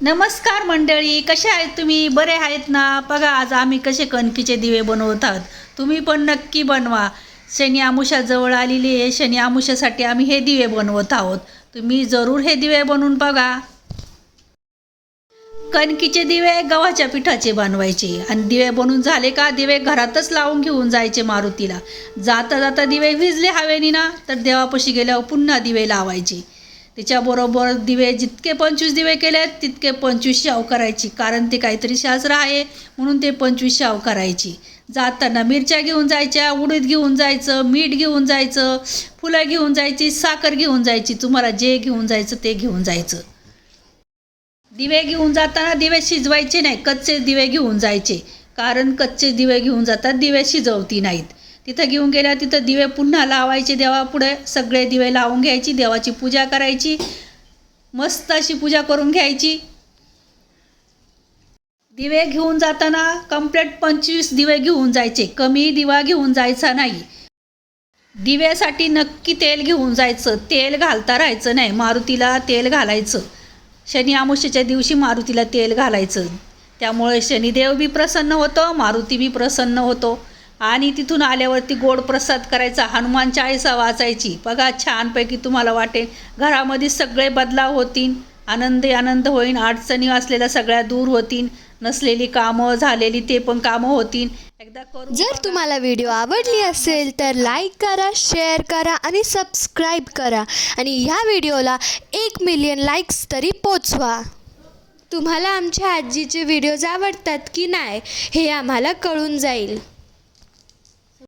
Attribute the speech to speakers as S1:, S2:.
S1: नमस्कार मंडळी कसे आहेत तुम्ही? बरे आहेत ना? बघा आज आम्ही कसे कणकीचे दिवे बनवत आहोत. तुम्ही पण नक्की बनवा. शनी आमुषाजवळ आलेली आहे. शनी आमुषासाठी आम्ही हे दिवे बनवत आहोत. तुम्ही जरूर हे दिवे बनवून बघा. कणकीचे दिवे गव्हाच्या पिठाचे बनवायचे. आणि दिवे बनवून झाले का दिवे घरातच लावून घेऊन जायचे मारुतीला. जाता जाता दिवे विजले हवेनी ना तर देवापाशी गेल्यावर पुन्हा दिवे लावायचे. तिच्याबरोबर दिवे जितके पंचवीस दिवे केले तितके पंचवीस शाव करायची कारण ते काहीतरी शास्त्र आहे म्हणून ते पंचवीस शाव करायची जाताना मिरच्या घेऊन जायच्या उडीद घेऊन जायचं मीठ घेऊन जायचं फुलं घेऊन जायची साखर घेऊन जायची. तुम्हाला जे घेऊन जायचं ते घेऊन जायचं. दिवे घेऊन जाताना दिवे शिजवायचे नाही कच्चे दिवे घेऊन जायचे. कारण कच्चे दिवे घेऊन जातात दिवे शिजवती नाहीत. तिथं घेऊन गेल्या तिथं दिवे पुन्हा लावायचे देवापुढे. सगळे दिवे लावून घ्यायची देवाची पूजा करायची. मस्त अशी पूजा करून घ्यायची. दिवे घेऊन जाताना कंप्लेट पंचवीस दिवे घेऊन जायचे. कमी दिवा घेऊन जायचा नाही. दिव्यासाठी नक्की तेल घेऊन जायचं. तेल घालता राहायचं नाही. मारुतीला तेल घालायचं. शनी आमुष्याच्या दिवशी मारुतीला तेल घालायचं. त्यामुळे शनिदेव बी प्रसन्न होतो मारुती बी प्रसन्न होतो. आणि तिथून आल्यावरती गोड प्रसाद करायचा हनुमान चाळीसा वाचायची. बघा छानपैकी तुम्हाला वाटेल. घरामध्ये सगळे बदलाव होतील. आनंदी आनंद होईल अडचणी असलेल्या सगळ्या दूर होतील. नसलेली कामं झालेली ते पण कामं होतील. एकदा
S2: जर. तुम्हाला व्हिडिओ आवडली असेल तर लाईक करा शेअर करा आणि सबस्क्राईब करा. आणि ह्या व्हिडिओला एक मिलियन लाईक्स तरी पोचवा. तुम्हाला आमच्या आजीचे व्हिडिओज आवडतात की नाही हे आम्हाला कळून जाईल.